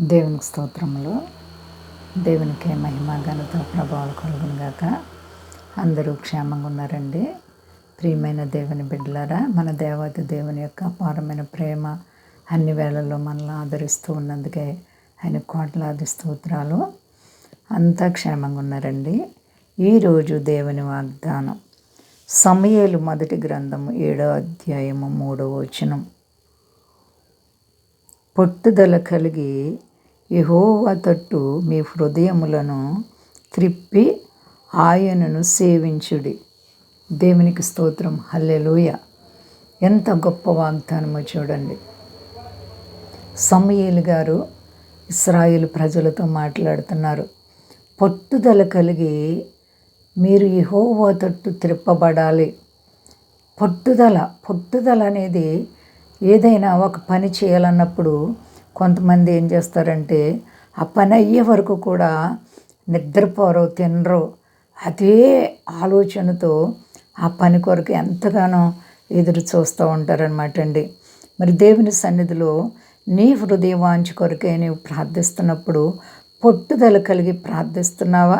దేవునికి స్తోత్రములు. దేవునికి మహిమ ఘనత ప్రభావాలు కలుగును గాక. అందరూ క్షేమంగా ఉన్నారండి. ప్రియమైన దేవుని బిడ్డలారా మన దేవత దేవుని యొక్క అపారమైన ప్రేమ అన్ని వేళల్లో మనల్ని ఆదరిస్తూ ఉన్నందుకే ఆయన కోట్లాది స్తోత్రాలు. అంతా క్షేమంగా ఉన్నారండి. ఈరోజు దేవుని వాగ్దానం. సమయలు మొదటి గ్రంథము ఏడో అధ్యాయము మూడో వచనం. పట్టుదల కలిగి యహోవా తట్టు మీ హృదయములను త్రిప్పి ఆయనను సేవించుడి. దేవునికి స్తోత్రం. హల్లెలూయ. ఎంత గొప్ప వాగ్దానమో చూడండి. సమయలు గారు ఇస్రాయేల్ ప్రజలతో మాట్లాడుతున్నారు. పట్టుదల కలిగి మీరు యహోవా తట్టు త్రిప్పబడాలి. పట్టుదల పట్టుదల అనేది ఏదైనా ఒక పని చేయాలన్నప్పుడు కొంతమంది ఏం చేస్తారంటే ఆ పని అయ్యే వరకు కూడా నిద్రపోరు తినరు. అదే ఆలోచనతో ఆ పని కొరకు ఎంతగానో ఎదురు చూస్తూ ఉంటారనమాట అండి. మరి దేవుని సన్నిధిలో నీ హృదయవాంచి కొరకే నీవు ప్రార్థిస్తున్నప్పుడు పట్టుదల కలిగి ప్రార్థిస్తున్నావా?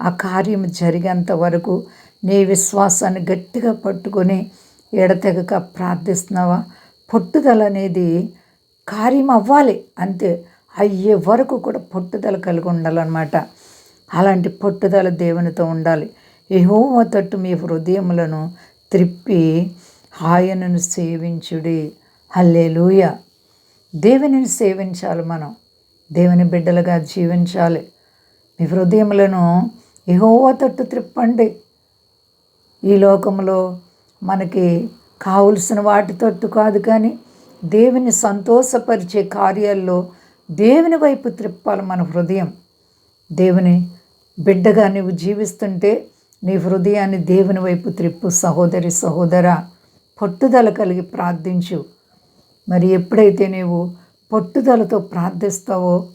ఆ కార్యం జరిగేంత వరకు నీ విశ్వాసాన్ని గట్టిగా పట్టుకొని ఎడతెగక ప్రార్థిస్తున్నావా? పట్టుదల అనేది కార్యం అవ్వాలి అంతే. అయ్యే వరకు కూడా పట్టుదల కలిగి ఉండాలన్నమాట. అలాంటి పట్టుదల దేవునితో ఉండాలి. ఏహోవ తట్టు మీ హృదయములను త్రిప్పి ఆయనను సేవించుడి. హల్లేలూయ. దేవునిని సేవించాలి మనం. దేవుని బిడ్డలుగా జీవించాలి. మీ హృదయములను ఎహోవ తట్టు త్రిప్పండి. ఈ లోకంలో మనకి కావలసిన వాటి తట్టు కాదు కానీ దేవుని సంతోషపరిచే కార్యాల్లో దేవుని వైపు త్రిప్పాలి మన హృదయం. దేవుని బిడ్డగా నువ్వు జీవిస్తుంటే నీ హృదయాన్ని దేవుని వైపు త్రిప్పు. సహోదరి సహోదర పట్టుదల కలిగి ప్రార్థించు. మరి ఎప్పుడైతే నీవు పట్టుదలతో ప్రార్థిస్తావో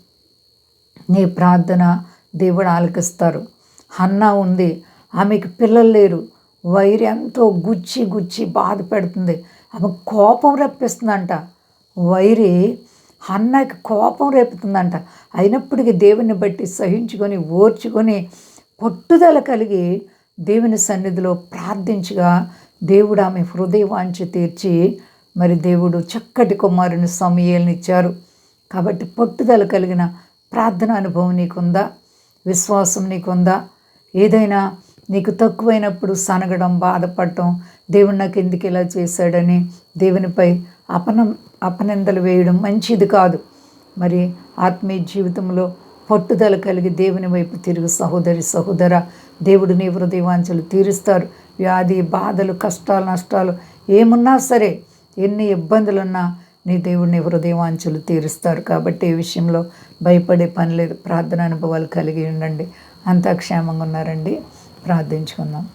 నీ ప్రార్థన దేవుడు ఆలకిస్తారు. హన్నా ఉంది. ఆమెకి పిల్లలు లేరు. వైరి ఎంతో గుచ్చి గుచ్చి బాధ పెడుతుంది. ఆమె కోపం రప్పిస్తుందంట వైరి అన్నకి కోపం రేపుతుందంట. అయినప్పటికీ దేవుని బట్టి సహించుకొని ఓర్చుకొని పట్టుదల కలిగి దేవుని సన్నిధిలో ప్రార్థించగా దేవుడు ఆమె హృదయవాంచి తీర్చి మరి దేవుడు చక్కటి కుమారుని సమయాలనిచ్చారు కాబట్టి పట్టుదల కలిగిన ప్రార్థన అనుభవం నీకుందా? విశ్వాసం నీకుందా? ఏదైనా నీకు తక్కువైనప్పుడు సనగడం బాధపడటం దేవుడు నాకు ఎందుకు ఇలా చేశాడని దేవునిపై అపనం అపనిందలు వేయడం మంచిది కాదు. మరి ఆత్మీయ జీవితంలో పట్టుదల కలిగి దేవుని వైపు తిరుగు సహోదరి సహోదర. దేవుడు నీ హృదయవాంఛలు తీరుస్తారు. వ్యాధి బాధలు కష్టాలు నష్టాలు ఏమున్నా సరే ఎన్ని ఇబ్బందులున్నా నీ దేవుడిని హృదయవాంఛలు తీరుస్తారు. కాబట్టి ఈ విషయంలో భయపడే పని లేదు. ప్రార్థన అనుభవాలు కలిగి ఉండండి. అంతా క్షేమంగా ఉన్నారండి. ప్రార్థించుకుందాం.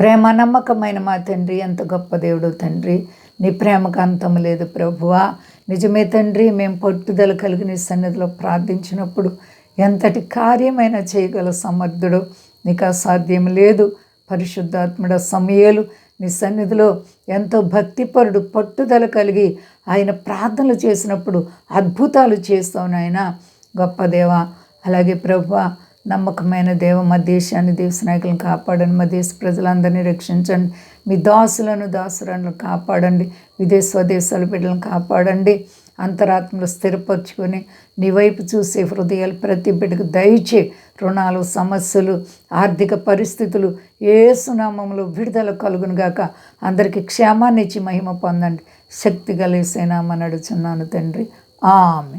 ప్రేమ నమ్మకమైన మా తండ్రి ఎంత గొప్ప దేవుడు తండ్రి. నీ ప్రేమకు అంతం లేదు ప్రభువా. నిజమే తండ్రి మేము పట్టుదల కలిగి నీ సన్నిధిలో ప్రార్థించినప్పుడు ఎంతటి కార్యమైనా చేయగల సమర్థుడు. నీకు అసాధ్యం లేదు. పరిశుద్ధాత్ముడ సమయాలు నీ సన్నిధిలో ఎంతో భక్తిపరుడు పట్టుదల కలిగి ఆయన ప్రార్థనలు చేసినప్పుడు అద్భుతాలు చేస్తావు నాయన. గొప్ప దేవా అలాగే ప్రభు నమ్మకమైన దేవ మా దేశాన్ని దేశ నాయకులను కాపాడండి. మా దేశ ప్రజలందరినీ రక్షించండి. మీ దాసులను దాసులను కాపాడండి. విదేశ స్వదేశాల బిడ్డలను కాపాడండి. అంతరాత్మలు స్థిరపరచుకొని నీ వైపు చూసే హృదయాలు ప్రతి బిడ్డకు దయచే రుణాలు సమస్యలు ఆర్థిక పరిస్థితులు ఏ సునామంలో విడుదల కలుగును గాక. అందరికీ క్షేమాన్ని ఇచ్చి మహిమ పొందండి. శక్తి కలిసేనామని అడుచున్నాను తండ్రి. ఆమె